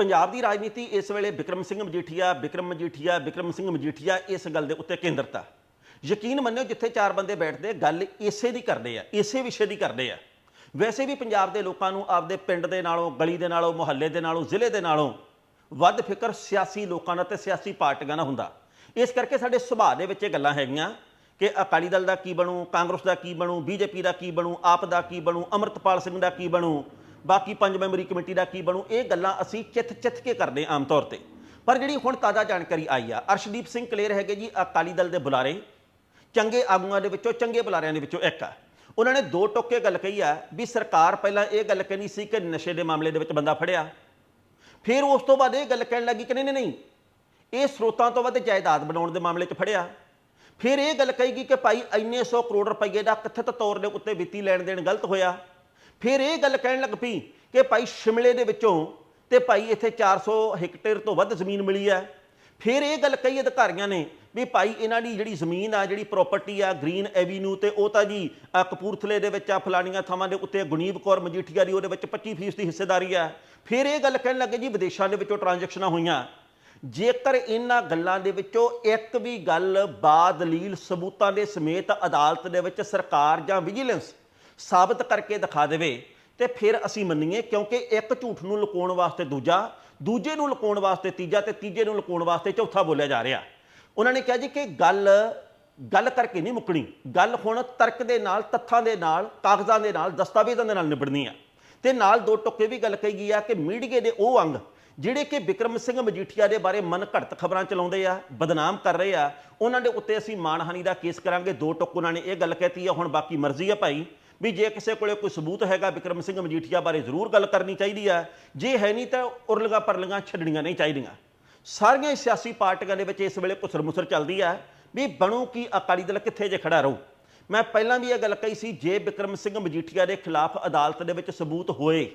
ਪੰਜਾਬ ਦੀ ਰਾਜਨੀਤੀ ਇਸ ਵੇਲੇ ਵਿਕਰਮ ਸਿੰਘ ਮਜੀਠੀਆ, ਵਿਕਰਮ ਮਜੀਠੀਆ, ਵਿਕਰਮ ਸਿੰਘ ਮਜੀਠੀਆ ਇਸ ਗੱਲ ਦੇ ਉੱਤੇ ਕੇਂਦਰਿਤ ਆ। ਯਕੀਨ ਮੰਨਿਓ ਜਿੱਥੇ ਚਾਰ ਬੰਦੇ ਬੈਠਦੇ ਗੱਲ ਇਸੇ ਦੀ ਕਰਦੇ ਆ, ਇਸੇ ਵਿਸ਼ੇ ਦੀ ਕਰਦੇ ਆ। ਵੈਸੇ ਵੀ ਪੰਜਾਬ ਦੇ ਲੋਕਾਂ ਨੂੰ ਆਪਦੇ ਪਿੰਡ ਦੇ ਨਾਲੋਂ, ਗਲੀ ਦੇ ਨਾਲੋਂ, ਮੁਹੱਲੇ ਦੇ ਨਾਲੋਂ, ਜ਼ਿਲ੍ਹੇ ਦੇ ਨਾਲੋਂ ਵੱਧ ਫਿਕਰ ਸਿਆਸੀ ਲੋਕਾਂ ਨਾਲ ਤੇ ਸਿਆਸੀ ਪਾਰਟੀਆਂ ਨਾਲ ਹੁੰਦਾ। ਇਸ ਕਰਕੇ ਸਾਡੇ ਸੁਭਾਅ ਦੇ ਵਿੱਚ ਇਹ ਗੱਲਾਂ ਹੈਗੀਆਂ ਕਿ ਅਕਾਲੀ ਦਲ ਦਾ ਕੀ ਬਣੂ, ਕਾਂਗਰਸ ਦਾ ਕੀ ਬਣੂ, ਬੀਜੇਪੀ ਦਾ ਕੀ ਬਣੂ, ਆਪ ਦਾ ਕੀ ਬਣੂ, ਅਮਰਤਪਾਲ ਸਿੰਘ ਦਾ ਕੀ ਬਣੂ ਬਾਕੀ ਪੰਜ ਮੈਂਬਰੀ ਕਮੇਟੀ ਦਾ ਕੀ ਬਣੂ? ਇਹ ਗੱਲਾਂ ਅਸੀਂ ਚਿੱਥ ਚਿੱਥ ਕੇ ਕਰਦੇ ਹਾਂ ਆਮ ਤੌਰ ਤੇ। ਪਰ ਜਿਹੜੀ ਹੁਣ ਤਾਜ਼ਾ ਜਾਣਕਾਰੀ ਆਈ ਆ, ਅਰਸ਼ਦੀਪ ਸਿੰਘ ਕਲੇਰ ਹੈਗੇ ਜੀ, ਅਕਾਲੀ ਦਲ ਦੇ ਬੁਲਾਰੇ, ਚੰਗੇ ਆਗੂਆਂ ਦੇ ਵਿੱਚੋਂ, ਚੰਗੇ ਬੁਲਾਰਿਆਂ ਦੇ ਵਿੱਚੋਂ ਇੱਕ ਆ। ਉਹਨਾਂ ਨੇ ਦੋ ਟੋਕੇ ਗੱਲ ਕਹੀ ਆ ਵੀ ਸਰਕਾਰ ਪਹਿਲਾਂ ਇਹ ਗੱਲ ਕਹਿੰਦੀ ਸੀ ਕਿ ਨਸ਼ੇ ਦੇ ਮਾਮਲੇ ਦੇ ਵਿੱਚ ਬੰਦਾ ਫੜਿਆ। ਫਿਰ ਉਸ ਤੋਂ ਬਾਅਦ ਇਹ ਗੱਲ ਕਹਿਣ ਲੱਗੀ ਕਿ ਨਹੀਂ ਨਹੀਂ ਨਹੀਂ। ਇਹ ਸਰੋਤਾਂ ਤੋਂ ਵੱਧ ਜਾਇਦਾਦ ਬਣਾਉਣ ਦੇ ਮਾਮਲੇ 'ਚ ਫੜਿਆ। ਫਿਰ ਇਹ ਗੱਲ ਕਹੀਗੀ ਕਿ ਭਾਈ, ਇੰਨੇ 100 ਕਰੋੜ ਰੁਪਏ ਦਾ ਕਥਿਤ ਤੌਰ ਦੇ ਉੱਤੇ ਵਿੱਤੀ ਲੈਣ ਦੇਣ ਗਲਤ ਹੋਇਆ। ਫਿਰ ਇਹ ਗੱਲ ਕਹਿਣ ਲੱਗ ਪਈ ਕਿ ਭਾਈ ਸ਼ਿਮਲੇ ਦੇ ਵਿੱਚੋਂ ਤੇ ਭਾਈ ਇੱਥੇ 400 ਹੈਕਟੇਅਰ ਤੋਂ ਵੱਧ ਜ਼ਮੀਨ ਮਿਲੀ ਹੈ। ਫਿਰ ਇਹ ਗੱਲ ਕਈ ਅਧਿਕਾਰੀਆਂ ਨੇ ਵੀ ਭਾਈ ਇਹਨਾਂ ਦੀ ਜਿਹੜੀ ਜ਼ਮੀਨ ਆ, ਜਿਹੜੀ ਪ੍ਰਾਪਰਟੀ ਆ ਗ੍ਰੀਨ ਐਵੀਨਿਊ ਤੇ ਉਹ ਤਾਂ ਜੀ ਕਪੂਰਥਲੇ ਦੇ ਵਿੱਚ ਆ, ਫਲਾਣੀਆਂ ਥਾਵਾਂ ਦੇ ਉੱਤੇ ਗੁਨੀਬ ਕੌਰ ਮਜੀਠੀਆ ਦੀ ਉਹਦੇ ਵਿੱਚ 25% ਦੀ ਹਿੱਸੇਦਾਰੀ ਆ। ਫਿਰ ਇਹ ਗੱਲ ਕਹਿਣ ਲੱਗੇ ਜੀ ਵਿਦੇਸ਼ਾਂ ਦੇ ਵਿੱਚੋਂ ਟ੍ਰਾਂਜੈਕਸ਼ਨਾਂ ਹੋਈਆਂ। ਜੇਕਰ ਇਹਨਾਂ ਗੱਲਾਂ ਦੇ ਵਿੱਚੋਂ ਇੱਕ ਵੀ ਗੱਲ ਬਾਦਲੀਲ ਸਬੂਤਾਂ ਦੇ ਸਮੇਤ ਅਦਾਲਤ ਦੇ ਵਿੱਚ ਸਰਕਾਰ ਜਾਂ ਵਿਜੀਲੈਂਸ ਸਾਬਤ ਕਰਕੇ ਦਿਖਾ ਦੇਵੇ ਤੇ ਫਿਰ ਅਸੀਂ ਮੰਨੀਏ ਕਿਉਂਕਿ ਇੱਕ ਝੂਠ ਨੂੰ ਲੁਕਾਉਣ ਵਾਸਤੇ ਦੂਜਾ, ਦੂਜੇ ਨੂੰ ਲੁਕਾਉਣ ਵਾਸਤੇ ਤੀਜਾ ਤੇ ਤੀਜੇ ਨੂੰ ਲੁਕਾਉਣ ਵਾਸਤੇ ਚੌਥਾ ਬੋਲਿਆ ਜਾ ਰਿਹਾ। ਉਹਨਾਂ ਨੇ ਕਿਹਾ ਜੀ ਕਿ ਗੱਲ ਗੱਲ ਕਰਕੇ ਨਹੀਂ ਮੁੱਕਣੀ। ਗੱਲ ਹੁਣ ਤਰਕ ਦੇ ਨਾਲ, ਤੱਥਾਂ ਦੇ ਨਾਲ, ਕਾਗਜ਼ਾਂ ਦੇ ਨਾਲ, ਦਸਤਾਵੇਜ਼ਾਂ ਦੇ ਨਾਲ ਨਿਬੜਨੀ ਆ। ਤੇ ਨਾਲ ਦੋ ਟੁੱਕੇ ਵੀ ਗੱਲ ਕਹੀ ਗਈ ਆ ਕਿ ਮੀਡੀਏ ਦੇ ਉਹ ਅੰਗ ਜਿਹੜੇ ਕਿ ਵਿਕਰਮ ਸਿੰਘ ਮਜੀਠੀਆ ਦੇ ਬਾਰੇ ਮਨ ਘੜਤ ਖਬਰਾਂ ਚਲਾਉਂਦੇ ਆ, ਬਦਨਾਮ ਕਰ ਰਹੇ ਆ, ਉਹਨਾਂ ਦੇ ਉੱਤੇ ਅਸੀਂ ਮਾਨਹਾਨੀ ਦਾ ਕੇਸ ਕਰਾਂਗੇ। ਦੋ ਟੁੱਕ ਉਹਨਾਂ ਨੇ ਇਹ ਗੱਲ ਕਹਿਤੀ ਆ, ਹੁਣ ਬਾਕੀ ਮਰਜ਼ੀ ਆ ਭਾਈ। ਵੀ ਜੇ ਕਿਸੇ ਕੋਲੇ ਕੋਈ ਸਬੂਤ ਹੈਗਾ ਵਿਕਰਮ ਸਿੰਘ ਮਜੀਠੀਆ ਬਾਰੇ ਜ਼ਰੂਰ ਗੱਲ ਕਰਨੀ ਚਾਹੀਦੀ ਹੈ ਜੇ ਹੈ ਨਹੀਂ ਤਾਂ ਉਰਲਗਾ ਪਰਲੀਆਂ ਛੱਡਣੀਆਂ ਨਹੀਂ ਚਾਹੀਦੀਆਂ। ਸਾਰੀਆਂ ਸਿਆਸੀ ਪਾਰਟੀਆਂ ਦੇ ਵਿੱਚ ਇਸ ਵੇਲੇ ਘੁਸਰਮੁਸਰ ਚੱਲਦੀ ਹੈ ਵੀ ਬਣੂ ਕੀ ਅਕਾਲੀ ਦਲ ਕਿੱਥੇ ਜੇ ਖੜਾ ਰਹੂ। ਮੈਂ ਪਹਿਲਾਂ ਵੀ ਇਹ ਗੱਲ ਕਹੀ ਸੀ, ਜੇ ਵਿਕਰਮ ਸਿੰਘ ਮਜੀਠੀਆ ਦੇ ਖਿਲਾਫ ਅਦਾਲਤ ਦੇ ਵਿੱਚ ਸਬੂਤ ਹੋਏ,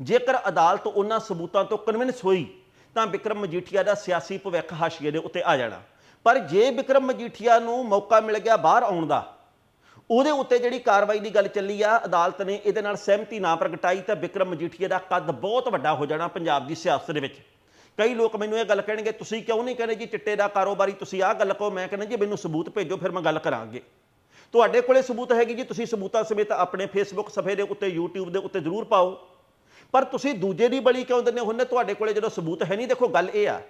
ਜੇਕਰ ਅਦਾਲਤ ਉਹਨਾਂ ਸਬੂਤਾਂ ਤੋਂ ਕਨਵਿੰਸ ਹੋਈ, ਤਾਂ ਵਿਕਰਮ ਮਜੀਠੀਆ ਦਾ ਸਿਆਸੀ ਭਵਿੱਖ ਹਾਸ਼ੀਏ ਦੇ ਉੱਤੇ ਆ ਜਾਣਾ। ਪਰ ਜੇ ਵਿਕਰਮ ਮਜੀਠੀਆ ਨੂੰ ਮੌਕਾ ਮਿਲ ਗਿਆ ਬਾਹਰ ਆਉਣ ਦਾ ਉਹਦੇ ਉੱਤੇ ਜਿਹੜੀ ਕਾਰਵਾਈ ਦੀ ਗੱਲ ਚੱਲੀ ਆ, ਅਦਾਲਤ ਨੇ ਇਹਦੇ ਨਾਲ ਸਹਿਮਤੀ ਨਾ ਪ੍ਰਗਟਾਈ ਤਾਂ ਵਿਕਰਮ ਮਜੀਠੀਆ ਦਾ ਕੱਦ ਬਹੁਤ ਵੱਡਾ ਹੋ ਜਾਣਾ ਪੰਜਾਬ ਦੀ ਸਿਆਸਤ ਦੇ ਵਿੱਚ। ਕਈ ਲੋਕ ਮੈਨੂੰ ਇਹ ਗੱਲ ਕਹਿਣਗੇ, ਤੁਸੀਂ ਕਿਉਂ ਨਹੀਂ ਕਹਿੰਦੇ ਜੀ ਚਿੱਟੇ ਦਾ ਕਾਰੋਬਾਰੀ, ਤੁਸੀਂ ਆਹ ਗੱਲ ਕਹੋ। ਮੈਂ ਕਹਿੰਦਾ, ਜੀ ਮੈਨੂੰ ਸਬੂਤ ਭੇਜੋ, ਫਿਰ ਮੈਂ ਗੱਲ ਕਰਾਂਗੇ। ਤੁਹਾਡੇ ਕੋਲੇ ਸਬੂਤ ਹੈਗੀ ਜੀ, ਤੁਸੀਂ ਸਬੂਤਾਂ ਸਮੇਤ ਆਪਣੇ ਫੇਸਬੁੱਕ ਸਫੇ ਦੇ ਉੱਤੇ, YouTube ਦੇ ਉੱਤੇ ਜ਼ਰੂਰ ਪਾਓ। ਪਰ ਤੁਸੀਂ ਦੂਜੇ ਦੀ ਬਲੀ ਕਿਉਂ ਦਿੰਦੇ ਹੁੰਦੇ ਤੁਹਾਡੇ ਕੋਲੇ ਜਦੋਂ ਸਬੂਤ ਹੈ ਨਹੀਂ, ਦੇਖੋ ਗੱਲ ਇਹ ਆ।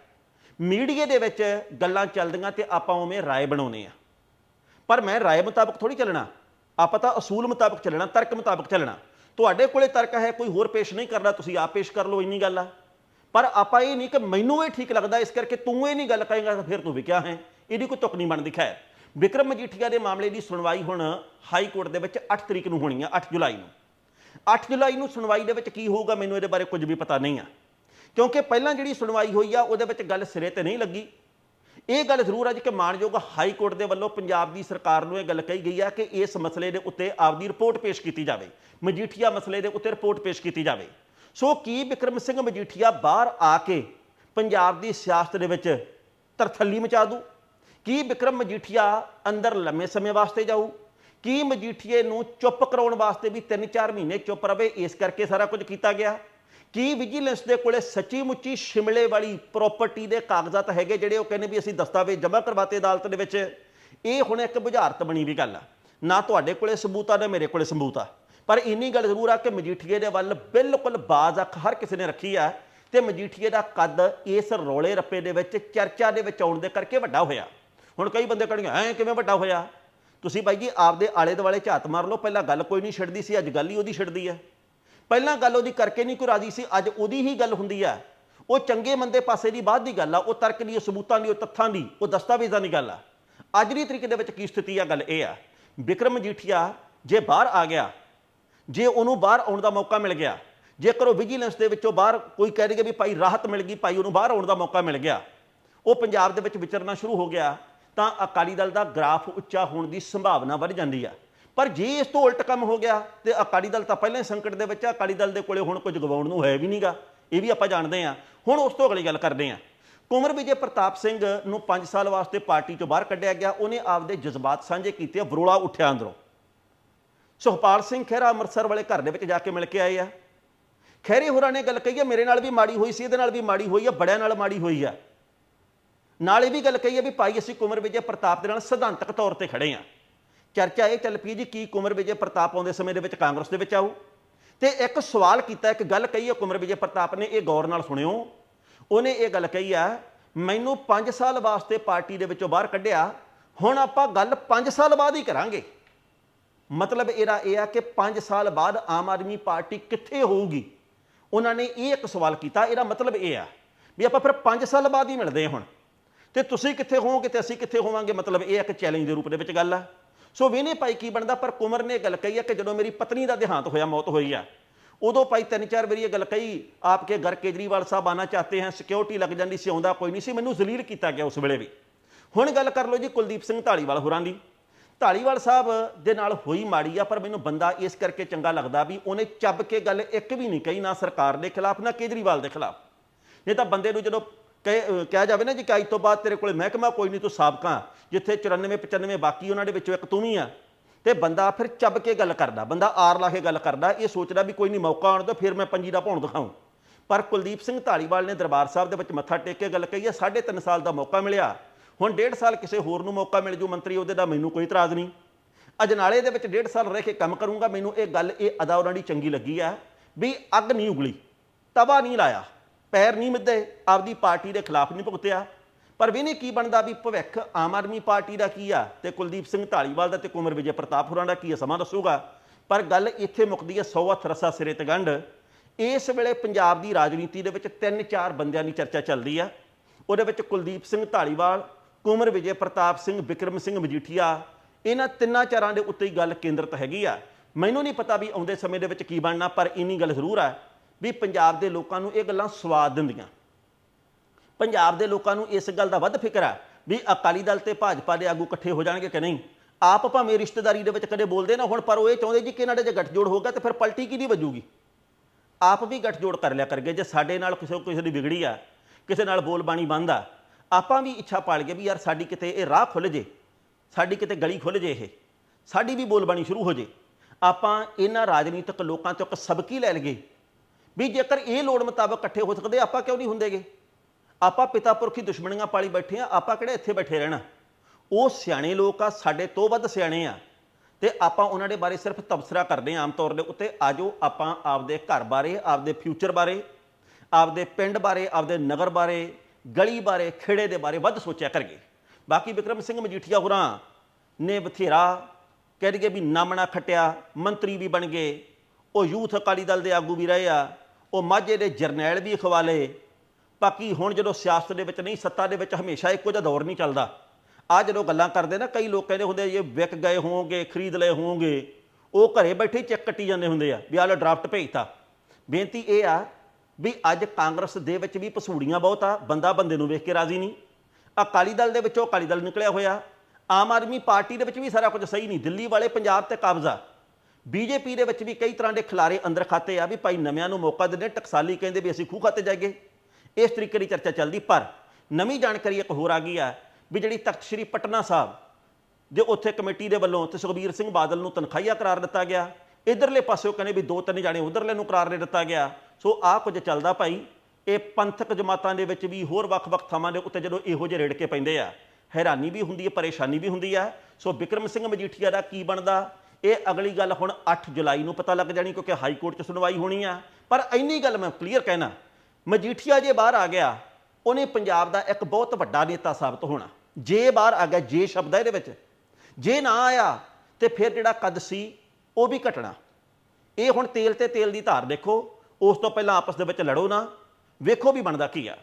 ਮੀਡੀਆ ਦੇ ਵਿੱਚ ਗੱਲਾਂ ਚੱਲਦੀਆਂ ਤੇ ਆਪਾਂ ਉਵੇਂ ਰਾਏ ਬਣਾਉਨੇ ਆ। ਪਰ ਮੈਂ ਰਾਏ ਮੁਤਾਬਕ ਥੋੜੀ ਚੱਲਣਾ। ਆਪਾਂ ਤਾਂ ਅਸੂਲ ਮੁਤਾਬਕ ਚੱਲਣਾ, ਤਰਕ ਮੁਤਾਬਕ ਚੱਲਣਾ। ਤੁਹਾਡੇ ਕੋਲੇ ਤਰਕ ਹੈ, ਕੋਈ ਹੋਰ ਪੇਸ਼ ਨਹੀਂ ਕਰਨਾ, ਤੁਸੀਂ ਆਪ ਪੇਸ਼ ਕਰ ਲਓ, ਇੰਨੀ ਗੱਲ ਆ। ਪਰ ਆਪਾਂ ਇਹ ਨਹੀਂ ਕਿ ਮੈਨੂੰ ਇਹ ਠੀਕ ਲੱਗਦਾ, ਇਸ ਕਰਕੇ ਤੂੰ ਇਹ ਨਹੀਂ ਗੱਲ ਕਹੇਗਾ, ਤਾਂ ਫਿਰ ਤੂੰ ਵਿਕਿਆ ਹੈ? ਇਹਦੀ ਕੋਈ ਤੁਕ ਨਹੀਂ ਬਣਦੀ, ਖੈਰ। ਵਿਕਰਮ ਮਜੀਠੀਆ ਦੇ ਮਾਮਲੇ ਦੀ ਸੁਣਵਾਈ ਹੁਣ ਹਾਈ ਕੋਰਟ ਦੇ ਵਿੱਚ 8 ਤਰੀਕ ਨੂੰ ਹੋਣੀ ਆ 8 ਜੁਲਾਈ ਨੂੰ। 8 ਜੁਲਾਈ ਨੂੰ ਸੁਣਵਾਈ ਦੇ ਵਿੱਚ ਕੀ ਹੋਊਗਾ, ਮੈਨੂੰ ਇਹਦੇ ਬਾਰੇ ਕੁਝ ਵੀ ਪਤਾ ਨਹੀਂ ਆ। ਕਿਉਂਕਿ ਪਹਿਲਾਂ ਜਿਹੜੀ ਸੁਣਵਾਈ ਹੋਈ ਆ, ਉਹਦੇ ਵਿੱਚ ਗੱਲ ਸਿਰੇ ਤੇ ਨਹੀਂ ਲੱਗੀ। ਇਹ ਗੱਲ ਜ਼ਰੂਰ ਹੈ ਜੀ ਕਿ ਮਾਨਯੋਗ ਹਾਈ ਕੋਰਟ ਦੇ ਵੱਲੋਂ ਪੰਜਾਬ ਦੀ ਸਰਕਾਰ ਨੂੰ ਇਹ ਗੱਲ ਕਹੀ ਗਈ ਹੈ ਕਿ ਇਸ ਮਸਲੇ ਦੇ ਉੱਤੇ ਆਪਦੀ ਰਿਪੋਰਟ ਪੇਸ਼ ਕੀਤੀ ਜਾਵੇ, ਮਜੀਠੀਆ ਮਸਲੇ ਦੇ ਉੱਤੇ ਰਿਪੋਰਟ ਪੇਸ਼ ਕੀਤੀ ਜਾਵੇ। ਸੋ ਕੀ ਵਿਕਰਮ ਸਿੰਘ ਮਜੀਠੀਆ ਬਾਹਰ ਆ ਕੇ ਪੰਜਾਬ ਦੀ ਸਿਆਸਤ ਦੇ ਵਿੱਚ ਤਰਥੱਲੀ ਮਚਾ ਦੂ? ਕੀ ਵਿਕਰਮ ਮਜੀਠੀਆ ਅੰਦਰ ਲੰਮੇ ਸਮੇਂ ਵਾਸਤੇ ਜਾਊ? ਕੀ ਮਜੀਠੀਏ ਨੂੰ ਚੁੱਪ ਕਰਾਉਣ ਵਾਸਤੇ ਵੀ 3-4 ਮਹੀਨੇ ਚੁੱਪ ਰਵੇ, ਇਸ ਕਰਕੇ ਸਾਰਾ ਕੁਝ ਕੀਤਾ ਗਿਆ? ਕੀ ਵਿਜੀਲੈਂਸ ਦੇ ਕੋਲੇ ਸੱਚੀ ਮੁੱਚੀ ਸ਼ਿਮਲੇ ਵਾਲੀ ਪ੍ਰਾਪਰਟੀ ਦੇ ਕਾਗਜ਼ਾਤ ਹੈਗੇ ਜਿਹੜੇ ਉਹ ਕਹਿੰਦੇ ਵੀ ਅਸੀਂ ਦਸਤਾਵੇਜ਼ ਜਮ੍ਹਾਂ ਕਰਵਾਤੇ ਅਦਾਲਤ ਦੇ ਵਿੱਚ? ਇਹ ਹੁਣ ਇੱਕ ਬੁਝਾਰਤ ਬਣੀ ਵੀ ਗੱਲ ਆ। ਨਾ ਤੁਹਾਡੇ ਕੋਲੇ ਸਬੂਤ ਆ, ਨਾ ਮੇਰੇ ਕੋਲੇ ਸਬੂਤ ਆ। ਪਰ ਇੰਨੀ ਗੱਲ ਜ਼ਰੂਰ ਆ ਕਿ ਮਜੀਠੀਏ ਦੇ ਵੱਲ ਬਿਲਕੁਲ ਬਾਜ਼ ਅੱਖ ਹਰ ਕਿਸੇ ਨੇ ਰੱਖੀ ਆ ਤੇ ਮਜੀਠੀਏ ਦਾ ਕੱਦ ਇਸ ਰੌਲੇ ਰੱਪੇ ਦੇ ਵਿੱਚ, ਚਰਚਾ ਦੇ ਵਿੱਚ ਆਉਣ ਦੇ ਕਰਕੇ ਵੱਡਾ ਹੋਇਆ। ਹੁਣ ਕਈ ਬੰਦੇ ਕਹਿਣਗੇ ਐ ਕਿਵੇਂ ਵੱਡਾ ਹੋਇਆ? ਤੁਸੀਂ ਬਾਈ ਜੀ ਆਪਦੇ ਆਲੇ ਦੁਆਲੇ ਝਾਤ ਮਾਰ ਲਓ, ਪਹਿਲਾਂ ਗੱਲ ਕੋਈ ਨਹੀਂ ਛਿੜਦੀ ਸੀ, ਅੱਜ ਗੱਲ ਹੀ ਉਹਦੀ ਛਿੜਦੀ ਹੈ ਪਹਿਲਾਂ ਗੱਲ ਉਹਦੀ ਕਰਕੇ ਨਹੀਂ ਕੋਈ ਰਾਜੀ ਸੀ, ਅੱਜ ਉਹਦੀ ਹੀ ਗੱਲ ਹੁੰਦੀ ਆ। ਉਹ ਚੰਗੇ ਮੰਦੇ ਪਾਸੇ ਦੀ ਬਾਅਦ ਦੀ ਗੱਲ ਆ, ਉਹ ਤਰਕ ਦੀ, ਉਹ ਸਬੂਤਾਂ ਦੀ, ਉਹ ਤੱਥਾਂ ਦੀ, ਉਹ ਦਸਤਾਵੇਜ਼ਾਂ ਦੀ ਗੱਲ ਆ। ਅੱਜ ਦੀ ਤਰੀਕੇ ਦੇ ਵਿੱਚ ਕੀ ਸਥਿਤੀ ਆ, ਗੱਲ ਇਹ ਆ। ਵਿਕਰਮ ਮਜੀਠੀਆ ਜੇ ਬਾਹਰ ਆ ਗਿਆ, ਜੇ ਉਹਨੂੰ ਬਾਹਰ ਆਉਣ ਦਾ ਮੌਕਾ ਮਿਲ ਗਿਆ, ਜੇਕਰ ਉਹ ਵਿਜੀਲੈਂਸ ਦੇ ਵਿੱਚੋਂ ਬਾਹਰ ਕੋਈ ਕਹਿ ਦੇਗਾ ਵੀ ਭਾਈ ਰਾਹਤ ਮਿਲ ਗਈ, ਭਾਈ ਉਹਨੂੰ ਬਾਹਰ ਆਉਣ ਦਾ ਮੌਕਾ ਮਿਲ ਗਿਆ, ਉਹ ਪੰਜਾਬ ਦੇ ਵਿੱਚ ਵਿਚਰਨਾ ਸ਼ੁਰੂ ਹੋ ਗਿਆ, ਤਾਂ ਅਕਾਲੀ ਦਲ ਦਾ ਗ੍ਰਾਫ ਉੱਚਾ ਹੋਣ ਦੀ ਸੰਭਾਵਨਾ ਵੱਧ ਜਾਂਦੀ ਆ। ਪਰ ਜੇ ਇਸ ਤੋਂ ਉਲਟ ਕੰਮ ਹੋ ਗਿਆ, ਤੇ ਅਕਾਲੀ ਦਲ ਤਾਂ ਪਹਿਲਾਂ ਹੀ ਸੰਕਟ ਦੇ ਵਿੱਚ ਆ, ਅਕਾਲੀ ਦਲ ਦੇ ਕੋਲੇ ਹੁਣ ਕੁਝ ਗਵਾਉਣ ਨੂੰ ਹੈ ਵੀ ਨਹੀਂਗਾ ਇਹ ਵੀ ਆਪਾਂ ਜਾਣਦੇ ਆ ਹੁਣ ਉਸ ਤੋਂ ਅਗਲੀ ਗੱਲ ਕਰਦੇ ਆ ਕੁਮਰ ਵਿਜੇ ਪ੍ਰਤਾਪ ਸਿੰਘ ਨੂੰ 5 ਸਾਲ ਵਾਸਤੇ ਪਾਰਟੀ 'ਚੋਂ ਬਾਹਰ ਕੱਢਿਆ ਗਿਆ। ਉਹਨੇ ਆਪਦੇ ਜਜ਼ਬਾਤ ਸਾਂਝੇ ਕੀਤੇ ਬਰੋਲਾ ਉੱਠਿਆ ਅੰਦਰੋਂ। ਸੁਖਪਾਲ ਸਿੰਘ ਖਹਿਰਾ ਅੰਮ੍ਰਿਤਸਰ ਵਾਲੇ ਘਰ ਦੇ ਵਿੱਚ ਜਾ ਕੇ ਮਿਲ ਕੇ ਆਏ ਆ। ਖਹਿਰੇ ਹੋਰਾਂ ਨੇ ਗੱਲ ਕਹੀ ਹੈ ਮੇਰੇ ਨਾਲ ਵੀ ਮਾੜੀ ਹੋਈ ਸੀ, ਇਹਦੇ ਨਾਲ ਵੀ ਮਾੜੀ ਹੋਈ ਆ, ਬੜਿਆਂ ਨਾਲ ਮਾੜੀ ਹੋਈ ਆ। ਨਾਲ ਇਹ ਵੀ ਗੱਲ ਕਹੀ ਹੈ ਵੀ ਭਾਈ ਅਸੀਂ ਕੁਮਰ ਵਿਜੇ ਪ੍ਰਤਾਪ ਦੇ ਨਾਲ ਸਿਧਾਂਤਕ ਤੌਰ ਤੇ ਖੜੇ ਆ ਚਰਚਾ ਇਹ ਚੱਲ ਪਈ ਜੀ ਕੀ ਕੁਮਰ ਵਿਜੇ ਪ੍ਰਤਾਪ ਆਉਂਦੇ ਸਮੇਂ ਦੇ ਵਿੱਚ ਕਾਂਗਰਸ ਦੇ ਵਿੱਚ ਆਊ? ਤੇ ਇੱਕ ਸਵਾਲ ਕੀਤਾ, ਇੱਕ ਗੱਲ ਕਹੀ ਹੈ ਕੁਮਰ ਵਿਜੇ ਪ੍ਰਤਾਪ ਨੇ, ਇਹ ਗੌਰ ਨਾਲ ਸੁਣਿਓ। ਉਹਨੇ ਇਹ ਗੱਲ ਕਹੀ ਆ, ਮੈਨੂੰ 5 ਸਾਲ ਵਾਸਤੇ ਪਾਰਟੀ ਦੇ ਵਿੱਚੋਂ ਬਾਹਰ ਕੱਢਿਆ, ਹੁਣ ਆਪਾਂ ਗੱਲ 5 ਸਾਲ ਬਾਅਦ ਹੀ ਕਰਾਂਗੇ। ਮਤਲਬ ਇਹਦਾ ਇਹ ਆ ਕਿ 5 ਸਾਲ ਬਾਅਦ ਆਮ ਆਦਮੀ ਪਾਰਟੀ ਕਿੱਥੇ ਹੋਊਗੀ? ਉਹਨਾਂ ਨੇ ਇਹ ਇੱਕ ਸਵਾਲ ਕੀਤਾ, ਇਹਦਾ ਮਤਲਬ ਇਹ ਆ ਵੀ ਆਪਾਂ ਫਿਰ 5 ਸਾਲ ਬਾਅਦ ਹੀ ਮਿਲਦੇ ਹਾਂ ਹੁਣ। ਤੇ ਤੁਸੀਂ ਕਿੱਥੇ ਹੋਵੋਗੇ ਤੇ ਅਸੀਂ ਕਿੱਥੇ ਹੋਵਾਂਗੇ? ਮਤਲਬ ਇਹ ਇੱਕ ਚੈਲੰਜ ਦੇ ਰੂਪ ਦੇ ਵਿੱਚ ਗੱਲ ਆ। ਸੋ ਵੇਨੇ ਭਾਈ ਕੀ ਬਣਦਾ? ਪਰ ਕੁਮਰ ਨੇ ਇਹ ਗੱਲ ਕਹੀ ਹੈ ਕਿ ਜਦੋਂ ਮੇਰੀ ਪਤਨੀ ਦਾ ਦੇਹਾਂਤ ਹੋਇਆ, ਮੌਤ ਹੋਈ ਆ, ਉਦੋਂ ਭਾਈ ਤਿੰਨ ਚਾਰ ਵਾਰੀ ਇਹ ਗੱਲ ਕਹੀ, ਆਪਕੇ ਘਰ ਕੇਜਰੀਵਾਲ ਸਾਹਿਬ ਆਣਾ ਚਾਹਤੇ ਹਨ ਸਿਕਿਉਰਿਟੀ ਲੱਗ ਜਾਂਦੀ ਸੀ, ਆਉਂਦਾ ਕੋਈ ਨਹੀਂ ਸੀ, ਮੈਨੂੰ ਜ਼ਲੀਲ ਕੀਤਾ ਗਿਆ ਉਸ ਵੇਲੇ ਵੀ। ਹੁਣ ਗੱਲ ਕਰ ਲਓ ਜੀ ਕੁਲਦੀਪ ਸਿੰਘ ਢਾਲੀਵਾਲ ਹੋਰਾਂ ਦੀ। ਢਾਲੀਵਾਲ ਸਾਹਿਬ ਦੇ ਨਾਲ ਹੋਈ ਮਾੜੀ ਆ, ਪਰ ਮੈਨੂੰ ਬੰਦਾ ਇਸ ਕਰਕੇ ਚੰਗਾ ਲੱਗਦਾ ਵੀ ਉਹਨੇ ਚੱਬ ਕੇ ਗੱਲ ਇੱਕ ਵੀ ਨਹੀਂ ਕਹੀ, ਨਾ ਸਰਕਾਰ ਦੇ ਖਿਲਾਫ, ਨਾ ਕੇਜਰੀਵਾਲ ਦੇ ਖਿਲਾਫ। ਨਹੀਂ ਤਾਂ ਬੰਦੇ ਨੂੰ ਜਦੋਂ ਕਹੇ- ਕਿਹਾ ਜਾਵੇ ਨਾ ਜੀ ਕਿ ਅੱਜ ਤੋਂ ਬਾਅਦ ਤੇਰੇ ਕੋਲੇ ਮਹਿਕਮਾ ਕੋਈ ਨਹੀਂ, ਤੂੰ ਸਾਬਕਾ। ਜਿੱਥੇ 94 95 ਬਾਕੀ ਉਹਨਾਂ ਦੇ ਵਿੱਚੋਂ ਇੱਕ ਤੂੰ ਵੀ ਆ। ਤੇ ਬੰਦਾ ਫਿਰ ਚੱਬ ਕੇ ਗੱਲ ਕਰਦਾ, ਬੰਦਾ ਆਰ ਲਾ ਕੇ ਗੱਲ ਕਰਦਾ, ਇਹ ਸੋਚਦਾ ਵੀ ਕੋਈ ਨਹੀਂ, ਮੌਕਾ ਆਉਣ ਤੋਂ ਫਿਰ ਮੈਂ ਪੰਜੀ ਦਾ ਭੌਣ ਦਿਖਾਉਂ। ਪਰ ਕੁਲਦੀਪ ਸਿੰਘ ਢਾਲੀਵਾਲ ਨੇ ਦਰਬਾਰ ਸਾਹਿਬ ਦੇ ਵਿੱਚ ਮੱਥਾ ਟੇਕ ਕੇ ਗੱਲ ਕਹੀ ਹੈ ਸਾਢੇ ਤਿੰਨ ਸਾਲ ਦਾ ਮੌਕਾ ਮਿਲਿਆ। ਹੁਣ ਡੇਢ ਸਾਲ ਕਿਸੇ ਹੋਰ ਨੂੰ ਮੌਕਾ ਮਿਲ ਜੂ, ਮੰਤਰੀ ਉਹਦੇ ਦਾ ਮੈਨੂੰ ਕੋਈ ਇਤਰਾਜ਼ ਨਹੀਂ। ਅਜਨਾਲੇ ਦੇ ਵਿੱਚ ਡੇਢ ਸਾਲ ਰਹਿ ਕੇ ਕੰਮ ਕਰੂੰਗਾ, ਮੈਨੂੰ ਇਹ ਗੱਲ, ਇਹ ਅਦਾ ਉਹਨਾਂ ਦੀ ਚੰਗੀ ਲੱਗੀ ਆ ਵੀ ਅੱਗ ਨਹੀਂ ਉਗਲੀ, ਤਵਾ ਨਹੀਂ ਲਾਇਆ। ਪੈਰ ਨਹੀਂ ਮਿੱਧੇ, ਆਪਦੀ ਪਾਰਟੀ ਦੇ ਖਿਲਾਫ ਨਹੀਂ ਭੁਗਤਿਆ। ਪਰ ਵੀ ਨਹੀਂ ਕੀ ਬਣਦਾ ਵੀ ਭਵਿੱਖ ਆਮ ਆਦਮੀ ਪਾਰਟੀ ਦਾ ਕੀ ਆ ਤੇ ਕੁਲਦੀਪ ਸਿੰਘ ਢਾਲੀਵਾਲ ਦਾ ਤੇ ਕੁਮਰ ਵਿਜੇ ਪ੍ਰਤਾਪ ਹੋਰਾਂ ਦਾ ਕੀ ਆ, ਸਮਾਂ ਦੱਸੂਗਾ। ਪਰ ਗੱਲ ਇੱਥੇ ਮੁੱਕਦੀ ਹੈ 100 ਹੱਥ ਰਸਾ ਸਿਰੇ ਤੇ ਗੰਢ। ਇਸ ਵੇਲੇ ਪੰਜਾਬ ਦੀ ਰਾਜਨੀਤੀ ਦੇ ਵਿੱਚ ਤਿੰਨ ਚਾਰ ਬੰਦਿਆਂ ਦੀ ਚਰਚਾ ਚੱਲਦੀ ਆ। ਉਹਦੇ ਵਿੱਚ ਕੁਲਦੀਪ ਸਿੰਘ ਢਾਲੀਵਾਲ, ਕੁਮਰ ਵਿਜੇ ਪ੍ਰਤਾਪ ਸਿੰਘ, ਵਿਕਰਮ ਸਿੰਘ ਮਜੀਠੀਆ, ਇਹਨਾਂ ਤਿੰਨਾਂ ਚਾਰਾਂ ਦੇ ਉੱਤੇ ਹੀ ਗੱਲ ਕੇਂਦਰਿਤ ਹੈਗੀ ਆ। ਮੈਨੂੰ ਨਹੀਂ ਪਤਾ ਵੀ ਆਉਂਦੇ ਸਮੇਂ ਦੇ ਵਿੱਚ ਕੀ ਬਣਨਾ, ਪਰ ਇੰਨੀ ਗੱਲ ਜ਼ਰੂਰ ਆ ਵੀ ਪੰਜਾਬ ਦੇ ਲੋਕਾਂ ਨੂੰ ਇਹ ਗੱਲਾਂ ਸਵਾਦ ਦਿੰਦੀਆਂ। ਪੰਜਾਬ ਦੇ ਲੋਕਾਂ ਨੂੰ ਇਸ ਗੱਲ ਦਾ ਵੱਧ ਫਿਕਰ ਆ ਵੀ ਅਕਾਲੀ ਦਲ ਤੇ ਭਾਜਪਾ ਦੇ ਆਗੂ ਇਕੱਠੇ ਹੋ ਜਾਣਗੇ ਕਿ ਨਹੀਂ। ਆਪ ਭਾਵੇਂ ਰਿਸ਼ਤੇਦਾਰੀ ਦੇ ਵਿੱਚ ਕਦੇ ਬੋਲਦੇ ਨਾ ਹੁਣ, ਪਰ ਉਹ ਇਹ ਚਾਹੁੰਦੇ ਜੀ ਕਿ ਇਹਨਾਂ ਦੇ ਜੇ ਗੱਠਜੋੜ ਹੋਗਾ ਤੇ ਫਿਰ ਪਲਟੀ ਕਿਹਦੀ ਵੱਜੂਗੀ? ਆਪ ਵੀ ਗੱਠਜੋੜ ਕਰ ਲਿਆ ਕਰਗੇ ਜੇ ਸਾਡੇ ਨਾਲ ਕਿਸੇ ਕਿਸੇ ਦੀ ਵਿਗੜੀ ਆ, ਕਿਸੇ ਨਾਲ ਬੋਲ ਬਾਣੀ ਬੰਦ ਆ, ਆਪਾਂ ਵੀ ਇੱਛਾ ਪਾਲ ਕੇ ਵੀ ਯਾਰ ਸਾਡੀ ਕਿਤੇ ਇਹ ਰਾਹ ਖੁੱਲ ਜੇ, ਸਾਡੀ ਕਿਤੇ ਗਲੀ ਖੁੱਲ ਜੇ ਇਹ, ਸਾਡੀ ਵੀ ਬੋਲ ਬਾਣੀ ਸ਼ੁਰੂ ਹੋ ਜੇ। ਆਪਾਂ ਇਹਨਾਂ ਰਾਜਨੀਤਿਕ ਲੋਕਾਂ ਤੋਂ ਇੱਕ ਸਬਕੀ ਲੈ ਲਈਏ ਵੀ ਜੇਕਰ ਇਹ ਲੋੜ ਮੁਤਾਬਕ ਇਕੱਠੇ ਹੋ ਸਕਦੇ, ਆਪਾਂ ਕਿਉਂ ਨਹੀਂ ਹੁੰਦੇਗੇ? ਆਪਾਂ ਪਿਤਾ ਪੁਰਖੀ ਦੁਸ਼ਮਣੀਆਂ ਪਾਲੀ ਬੈਠੇ ਆ, ਆਪਾਂ ਕਿਹੜੇ ਇੱਥੇ ਬੈਠੇ ਰਹਿਣਾ? ਉਹ ਸਿਆਣੇ ਲੋਕ ਆ, ਸਾਡੇ ਤੋਂ ਵੱਧ ਸਿਆਣੇ ਆ। ਤੇ ਆਪਾਂ ਉਹਨਾਂ ਦੇ ਬਾਰੇ ਸਿਰਫ ਤਬਸਰਾ ਕਰਦੇ ਆ, ਆਮ ਤੌਰ ਦੇ ਉੱਤੇ। ਆਜੋ, ਆਪਾਂ ਆਪਦੇ ਘਰ ਬਾਰੇ, ਆਪਦੇ ਫਿਊਚਰ ਬਾਰੇ, ਆਪਦੇ ਪਿੰਡ ਬਾਰੇ, ਆਪਦੇ ਨਗਰ ਬਾਰੇ, ਗਲੀ ਬਾਰੇ, ਖੇੜੇ ਦੇ ਬਾਰੇ ਵੱਧ ਸੋਚਿਆ ਕਰੀਏ। ਬਾਕੀ ਵਿਕਰਮ ਸਿੰਘ ਮਜੀਠੀਆ ਹੋਰਾਂ ਨੇ ਬਥੇਰਾ ਕਹਿ ਦਈਏ ਵੀ ਨਾਮਣਾ ਖਟਿਆ, ਮੰਤਰੀ ਵੀ ਬਣ ਗਏ, ਉਹ ਯੂਥ ਅਕਾਲੀ ਦਲ ਦੇ ਆਗੂ ਵੀ ਰਹੇ ਆ। ਉਹ ਮਾਝੇ ਦੇ ਜਰਨੈਲ ਵੀ ਖਵਾਲੇ। ਬਾਕੀ ਹੁਣ ਜਦੋਂ ਸਿਆਸਤ ਦੇ ਵਿੱਚ ਨਹੀਂ ਸੱਤਾ ਦੇ ਵਿੱਚ ਹਮੇਸ਼ਾ ਇੱਕੋ ਜਿਹਾ ਦੌਰ ਨਹੀਂ ਚੱਲਦਾ। ਆ ਜਦੋਂ ਗੱਲਾਂ ਕਰਦੇ ਨਾ ਕਈ ਲੋਕ ਕਹਿੰਦੇ ਹੁੰਦੇ ਆ, ਇਹ ਵਿਕ ਗਏ ਹੋਵੋਗੇ ਖਰੀਦ ਲਏ ਹੋਵੋਗੇ ਉਹ ਘਰੇ ਬੈਠੇ ਚੈੱਕ ਕੱਟੀ ਜਾਂਦੇ ਹੁੰਦੇ ਆ ਵੀ ਆਹ ਲੋ ਡਰਾਫਟ ਭੇਜਤਾ। ਬੇਨਤੀ ਇਹ ਆ ਵੀ ਅੱਜ ਕਾਂਗਰਸ ਦੇ ਵਿੱਚ ਵੀ ਪਸੂੜੀਆਂ ਬਹੁਤ ਆ ਬੰਦਾ ਬੰਦੇ ਨੂੰ ਵੇਖ ਕੇ ਰਾਜ਼ੀ ਨਹੀਂ। ਅਕਾਲੀ ਦਲ ਦੇ ਵਿੱਚੋਂ ਅਕਾਲੀ ਦਲ ਨਿਕਲਿਆ ਹੋਇਆ। ਆਮ ਆਦਮੀ ਪਾਰਟੀ ਦੇ ਵਿੱਚ ਵੀ ਸਾਰਾ ਕੁਝ ਸਹੀ ਨਹੀਂ ਦਿੱਲੀ ਵਾਲੇ ਪੰਜਾਬ ਤੇ ਕਬਜ਼ਾ। ਬੀਜੇਪੀ ਦੇ ਵਿੱਚ ਵੀ ਕਈ ਤਰ੍ਹਾਂ ਦੇ ਖਿਲਾਰੇ ਅੰਦਰ ਖਾਤੇ ਆ ਵੀ ਭਾਈ ਨਵਿਆਂ ਨੂੰ ਮੌਕਾ ਦਿੰਦੇ, ਟਕਸਾਲੀ ਕਹਿੰਦੇ ਵੀ ਅਸੀਂ ਖੂਹ ਖਾਤੇ ਜਾਈਏ। ਇਸ ਤਰੀਕੇ ਦੀ ਚਰਚਾ ਚੱਲਦੀ, ਪਰ ਨਵੀਂ ਜਾਣਕਾਰੀ ਇੱਕ ਹੋਰ ਆ ਗਈ ਆ ਵੀ ਜਿਹੜੀ ਤਖਤ ਸ੍ਰੀ ਪਟਨਾ ਸਾਹਿਬ ਦੇ ਉੱਥੇ ਕਮੇਟੀ ਦੇ ਵੱਲੋਂ ਤੇ ਸੁਖਬੀਰ ਸਿੰਘ ਬਾਦਲ ਨੂੰ ਤਨਖਾਹੀਆ ਕਰਾਰ ਦਿੱਤਾ ਗਿਆ। ਇਧਰਲੇ ਪਾਸਿਓਂ ਕਹਿੰਦੇ ਵੀ ਦੋ ਤਿੰਨ ਜਾਣੇ ਉਧਰਲੇ ਨੂੰ ਕਰਾਰ ਦੇ ਦਿੱਤਾ ਗਿਆ। ਸੋ ਆਹ ਕੁਝ ਚੱਲਦਾ ਭਾਈ, ਇਹ ਪੰਥਕ ਜਮਾਤਾਂ ਦੇ ਵਿੱਚ ਵੀ ਹੋਰ ਵੱਖ-ਵੱਖ ਥਾਵਾਂ ਦੇ ਉੱਤੇ ਜਦੋਂ ਇਹੋ ਜਿਹੇ ਰੇੜ ਕੇ ਪੈਂਦੇ ਆ, ਹੈਰਾਨੀ ਵੀ ਹੁੰਦੀ ਹੈ, ਪਰੇਸ਼ਾਨੀ ਵੀ ਹੁੰਦੀ ਆ। ਸੋ ਵਿਕਰਮ ਸਿੰਘ ਮਜੀਠੀਆ ਦਾ ਕੀ ਬਣਦਾ? ਇਹ ਅਗਲੀ ਗੱਲ ਹੁਣ 8 ਜੁਲਾਈ ਨੂੰ ਪਤਾ ਲੱਗ ਜਾਣੀ ਕਿਉਂਕਿ ਹਾਈ ਕੋਰਟ 'ਚ ਸੁਣਵਾਈ ਹੋਣੀ ਆ। ਪਰ ਇੰਨੀ ਗੱਲ ਮੈਂ ਕਲੀਅਰ ਕਹਿਣਾ, ਮਜੀਠੀਆ ਜੇ ਬਾਹਰ ਆ ਗਿਆ, ਉਹਨੇ ਪੰਜਾਬ ਦਾ ਇੱਕ ਬਹੁਤ ਵੱਡਾ ਨੇਤਾ ਸਾਬਤ ਹੋਣਾ। ਜੇ ਬਾਹਰ ਆ ਗਿਆ, ਜੇ ਸ਼ਬਦ ਹੈ ਇਹਦੇ ਵਿੱਚ। ਜੇ ਨਾ ਆਇਆ, ਤੇ ਫਿਰ ਜਿਹੜਾ ਕਦ ਸੀ, ਉਹ ਵੀ ਘਟਣਾ। ਇਹ ਹੁਣ ਤੇਲ ਤੇ ਤੇਲ ਦੀ ਧਾਰ ਦੇਖੋ, ਉਸ ਤੋਂ ਪਹਿਲਾਂ ਆਪਸ ਦੇ ਵਿੱਚ ਲੜੋ ਨਾ। ਵੇਖੋ ਵੀ ਬਣਦਾ ਕੀ ਆ।